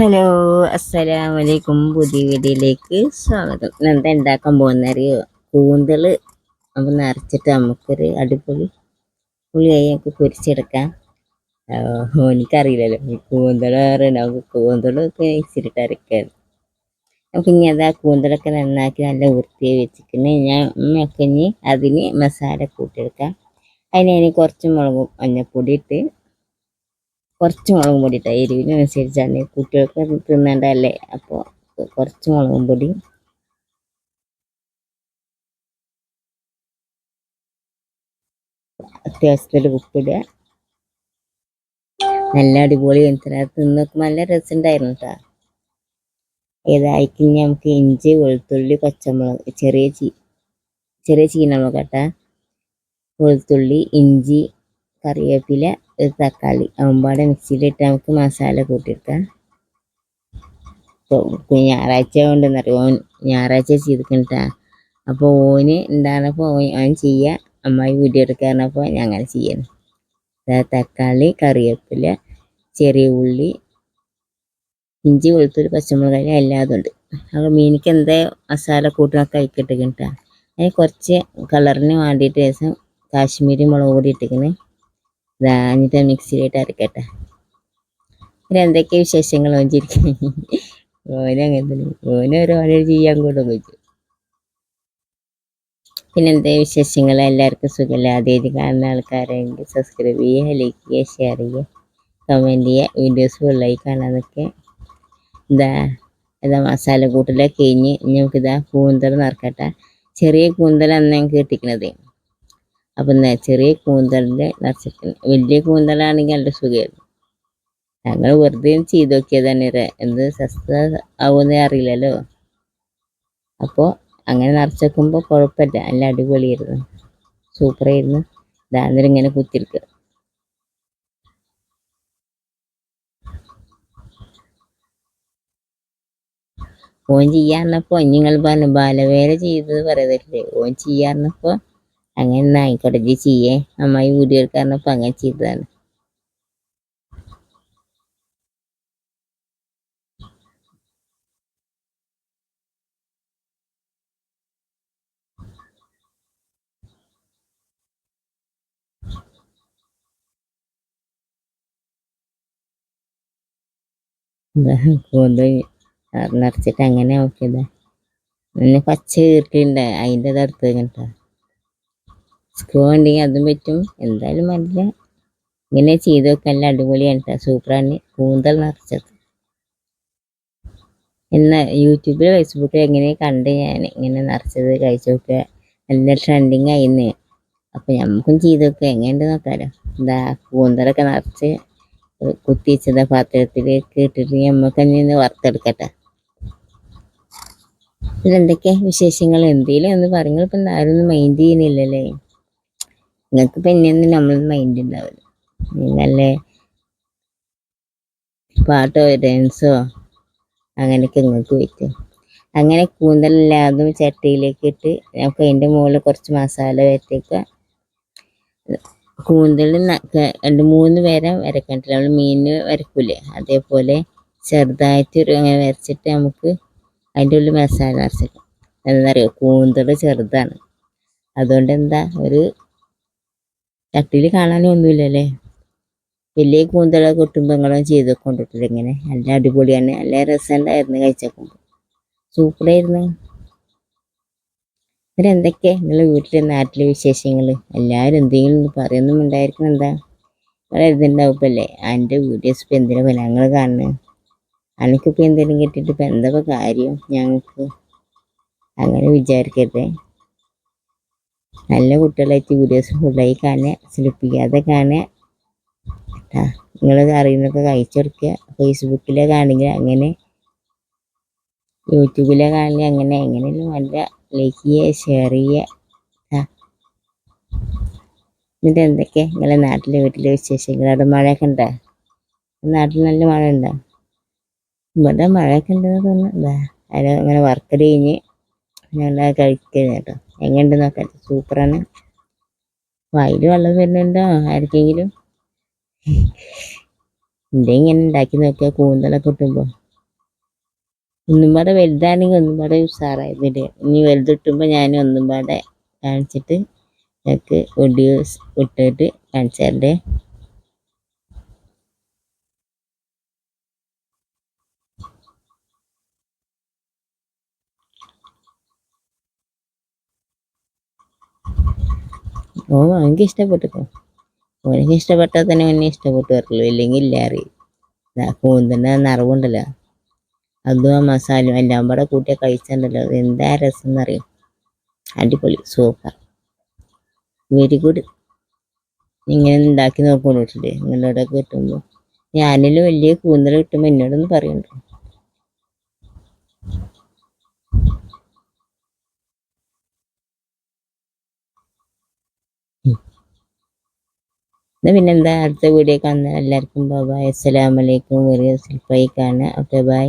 Hello അസ്സലാമു വലൈക്കും പുതിയ വീഡിയോയിലേക്ക് സ്വാഗതം. എന്താ ഉണ്ടാക്കാൻ പോകുന്ന അറിയോ കൂന്തൾ. അപ്പം നിറച്ചിട്ട് നമുക്കൊരു അടിപൊളി പുളിയായി നമുക്ക് പൊരിച്ചെടുക്കാം. എനിക്കറിയില്ലല്ലോ. ഈ കൂന്തൽ പറയുന്നത് നമുക്ക് കൂന്തളൊക്കെ ഇച്ചിരിട്ട് അരക്കാറ് നമുക്ക് ഇനി അതാ കൂന്തളൊക്കെ നന്നാക്കി നല്ല വൃത്തിയായി വെച്ചിരിക്കുന്നത് ഞാൻ ഒക്കെ ഇനി അതിന് മസാല കൂട്ടിയെടുക്കാം. അതിന് കുറച്ച് മുളകും മഞ്ഞപ്പൊടി ഇട്ട് കുറച്ച് മുളകും പൊടി ഇട്ടാൽ എരിവിനനുസരിച്ചാണ് കുട്ടികൾക്ക് തിന്നേണ്ടതല്ലേ? അപ്പോൾ കുറച്ച് മുളകും പൊടി. അത്യാവശ്യത്തിൽ ഉപ്പിടുക. നല്ല അടിപൊളി എന്തിനാ? തിന്നൊക്കെ നല്ല രസമുണ്ടായിരുന്നു കേട്ടോ ഏതായിരിക്കും നമുക്ക് ഇഞ്ചി വെളുത്തുള്ളി പച്ചമുളക് ചെറിയ ചീ ചെറിയ ചീനമുളക് കേട്ടാ. വെളുത്തുള്ളി ഇഞ്ചി കറിവേപ്പില ഒരു തക്കാളി അമ്പാടെ മിക്സിയിലിട്ട് നമുക്ക് മസാല കൂട്ടിയെടുക്കാം. ഇപ്പോൾ ഞായറാഴ്ച കൊണ്ടെന്നറിയോ ഓൻ ഞായറാഴ്ച ചെയ്തിട്ടാ അപ്പോൾ ഓന് ഉണ്ടാകുന്നപ്പോൾ ഓൻ ഓൻ ചെയ്യുക അമ്മായി വീഡിയോ എടുക്കാറുണ്ടപ്പോൾ ഞാൻ അങ്ങനെ ചെയ്യണം. തക്കാളി കറിവേപ്പില ചെറിയ ഉള്ളി ഇഞ്ചി വെളുത്തൊരു പച്ചമുളക് എല്ലാതും ഉണ്ട്. അപ്പോൾ മീനിക്ക് എന്താ മസാല കൂട്ടിനൊക്കെ അയക്കിട്ടിട്ടാ അതിന് കുറച്ച് കളറിന് വേണ്ടിയിട്ട് രസം കാശ്മീരി മുളക് പൊടി ഇട്ടിക്കണേ ഇതാ എന്നിട്ട് മിക്സിയിലിട്ട് അരക്കട്ടെ പിന്നെ എന്തൊക്കെ വിശേഷങ്ങൾ വെച്ചിരിക്കും ഓനങ്ങനെ തന്നെ ഓന് ഒരു പണി ചെയ്യാൻ കൂടെ വെച്ചു പിന്നെ എന്താ വിശേഷങ്ങൾ എല്ലാവർക്കും സുഖമല്ല ആദ്യമായിട്ട് കാണുന്ന ആൾക്കാരെങ്കിൽ സബ്സ്ക്രൈബ് ചെയ്യുക ലൈക്ക് ചെയ്യുക ഷെയർ ചെയ്യുക കമന്റ് ചെയ്യുക വീഡിയോസ് ഫുള്ളായി കാണാനൊക്കെ ഇതാ ഇതാ മസാല കൂട്ടിലൊക്കെ കഴിഞ്ഞ് നമുക്കിതാ കൂന്തൽ നിറക്കട്ടെ. ചെറിയ കൂന്തൽ അന്ന് ഞങ്ങൾക്ക് കിട്ടിക്കണത് അപ്പം ചെറിയ കൂന്തലിന്റെ നിറച്ചിട്ട് വലിയ കൂന്തലാണെങ്കിൽ നല്ല സുഖമായിരുന്നു ഞങ്ങൾ വെറുതെ ചെയ്ത് നോക്കിയത് തന്നെ എന്ത് സ്വസ്ഥ ആവുമെന്ന് അറിയില്ലല്ലോ. അപ്പോൾ അങ്ങനെ നിറച്ച് വെക്കുമ്പോൾ കുഴപ്പമില്ല നല്ല അടിപൊളിയായിരുന്നു. സൂപ്പറായിരുന്നു ദാന്നിൽ ഇങ്ങനെ കുത്തിരിക്കുക ഓൻ ചെയ്യാറിനപ്പോൾ നിങ്ങൾ ബാലവേല ചെയ്തത് പറയതല്ലേ ഓൻ ചെയ്യാറിനപ്പോൾ അങ്ങനെ എന്നാ ആയിക്കോട്ടെ ജി ചെയ്യേ അമ്മായി വീഡിയോ എടുക്കാറിനപ്പോൾ അങ്ങനെ ചെയ്തതാണ് ഇതാ കൂന്തൽ നിറച്ചിട്ട് അങ്ങനെ നോക്കിയതാ പിന്നെ പച്ച കീർത്തിണ്ട് അതിന്റെ അടുത്ത് കേട്ടോ സ്ക്രൂ ഉണ്ടെങ്കിൽ അതും പറ്റും. എന്തായാലും നല്ല ഇങ്ങനെ ചെയ്ത് നോക്കാൻ അടിപൊളിയാണ് കേട്ടോ സൂപ്പറാണ്. കൂന്തൽ നിറച്ചത്. എന്ന യൂട്യൂബിൽ ഫേസ്ബുക്കിൽ എങ്ങനെ കണ്ട് ഞാൻ ഇങ്ങനെ നിറച്ചത് കഴിച്ചു നോക്കുക. നല്ല ട്രെൻഡിങ് ആയിന്ന്. അപ്പം നമുക്കും ചെയ്ത് നോക്കുക എങ്ങനെയുണ്ട് നോക്കാലോ. എന്താ കൂന്തലൊക്കെ നിറച്ച് കുത്തി വെച്ചത് പാത്രത്തിലേക്ക് ഇട്ടിട്ട് നമുക്ക് തന്നെ വറുത്തെടുക്കട്ടെ. ഇതിലെന്തൊക്കെയാണ് വിശേഷങ്ങൾ എന്തെങ്കിലും ഒന്ന് പറഞ്ഞു ഇപ്പം ആരും ഒന്നും മൈൻഡ് ചെയ്യുന്നില്ലല്ലേ? നിങ്ങൾക്ക് പിന്നെയൊന്നും നമ്മൾ മൈൻഡ് ഉണ്ടാവില്ല നല്ല പാട്ടോ ഡാൻസോ അങ്ങനെയൊക്കെ നിങ്ങൾക്ക് പറ്റും. അങ്ങനെ കൂന്തലെല്ലാതും ചട്ടിയിലേക്ക് ഇട്ട് നമുക്ക് അതിന്റെ മുകളിൽ കുറച്ച് മസാല വരത്തേക്കുക കൂന്തൽ രണ്ട് മൂന്ന് പേരെ വരക്കണ്ടില്ല. നമ്മൾ മീനിന് വരക്കൂലേ. അതേപോലെ ചെറുതായിട്ട് ഒരു അങ്ങനെ വരച്ചിട്ട് നമുക്ക് അതിന്റെ ഉള്ളിൽ മസാല നിറച്ചിട്ട് എന്താ പറയുക കൂന്തൽ ചെറുതാണ്. അതുകൊണ്ട് എന്താ? ഒരു ചട്ടിയിൽ കാണാനും ഒന്നുമില്ലല്ലേ വലിയ കൂന്തള കുട്ടുംബങ്ങളും ചെയ്ത് കൊണ്ടിട്ടില്ല ഇങ്ങനെ. നല്ല അടിപൊളിയാണ് നല്ല രസമുണ്ടായിരുന്നു കഴിച്ചപ്പോൾ. സൂപ്പറായിരുന്നു. പിന്നെ എന്തൊക്കെ നിങ്ങളെ വീട്ടിലെ നാട്ടിലെ വിശേഷങ്ങൾ എല്ലാവരും എന്തെങ്കിലും ഒന്ന് പറയുന്നും ഉണ്ടായിരിക്കണം. എന്താ? നിങ്ങൾ ഇതുണ്ടാവുമ്പല്ലേ? എന്റെ വീഡിയോസ് ഇപ്പം എന്തിനാ പോലെ ഞങ്ങൾ കാണുന്നത് അനക്കിപ്പോൾ എന്തെങ്കിലും കിട്ടിയിട്ട് ഇപ്പം എന്താ കാര്യം? ഞങ്ങൾക്ക് അങ്ങനെ വിചാരിക്കരുത്. നല്ല കുട്ടികളായിട്ട് വീഡിയോസ് ഫുള്ളായി കാണുക സ്ലിപ്പിക്കാതെ കാണുക. നിങ്ങൾ അറിയുന്നൊക്കെ കഴിച്ചു കൊടുക്കുക. ഫേസ്ബുക്കിലെ കാണെങ്കിൽ അങ്ങനെ. യൂട്യൂബിലെ കാണെങ്കിൽ അങ്ങനെ. എങ്ങനെയും നല്ല ലൈക്ക് ചെയ്യുക ഷെയർ ചെയ്യുക. എന്നിട്ട് എന്തൊക്കെ? നിങ്ങളെ നാട്ടിലെ വീട്ടിലെ വിശേഷങ്ങൾ? അവിടെ മഴയൊക്കെ ഉണ്ടോ? നാട്ടിൽ നല്ല മഴ ഉണ്ടോ ഇവിടെ മഴയൊക്കെ ഉണ്ടെന്ന് തോന്നുന്നു. എന്താ അതിന് അങ്ങനെ വർക്ക് കഴിഞ്ഞ് ഞങ്ങൾ കഴിക്കുന്നത് കേട്ടോ. എങ്ങനെയുണ്ട് നോക്കാം. സൂപ്പറാണ്. വായിൽ വെള്ളം വരുന്നുണ്ടോ? ആർക്കെങ്കിലും? എന്തേ ഇങ്ങനെ ഉണ്ടാക്കി നോക്കിയാൽ കൂന്തലൊക്കെ കിട്ടുമ്പോൾ ഒന്നും പാടെ വലുതാണെങ്കിൽ ഒന്നും പാടെ ഉഷാറായി ഇനി വലുത് കിട്ടുമ്പോൾ ഞാൻ ഒന്നും പാടെ കാണിച്ചിട്ട് ഞങ്ങൾക്ക് ഒടി വിട്ടിട്ട് കാണിച്ചു തരണ്ടേ ഓ എനിക്ക് ഇഷ്ടപ്പെട്ടു. ഓനക്ക് ഇഷ്ടപ്പെട്ടാൽ തന്നെ ഓനെ ഇഷ്ടപ്പെട്ടു വരല്ലോ ഇല്ലെങ്കിൽ ഇല്ല അറിയും കൂന്തന്റെ നിറവുണ്ടല്ലോ. അതും ആ മസാലയും എല്ലാം കൂടെ കൂട്ടിയ കഴിച്ചിട്ടുണ്ടല്ലോ അത് എന്താ രസം എന്നറിയും? അടിപൊളി സൂപ്പർ വെരി ഗുഡ് ഇങ്ങനെ ഉണ്ടാക്കി നോക്കണം വെച്ചിട്ട് നിങ്ങളോടൊക്കെ കിട്ടുമ്പോൾ ഞാനിൽ വലിയ കൂന്തൽ കിട്ടുമ്പോൾ എന്നോടൊന്ന് പറയണ്ട എന്നാ പിന്നെന്താ? അടുത്ത വീഡിയോ കാണുന്ന എല്ലാവർക്കും ബൈ അസ്സലാമലൈക്കും വെറിയ സിൽഫായി കാണുക ഓക്കെ ബൈ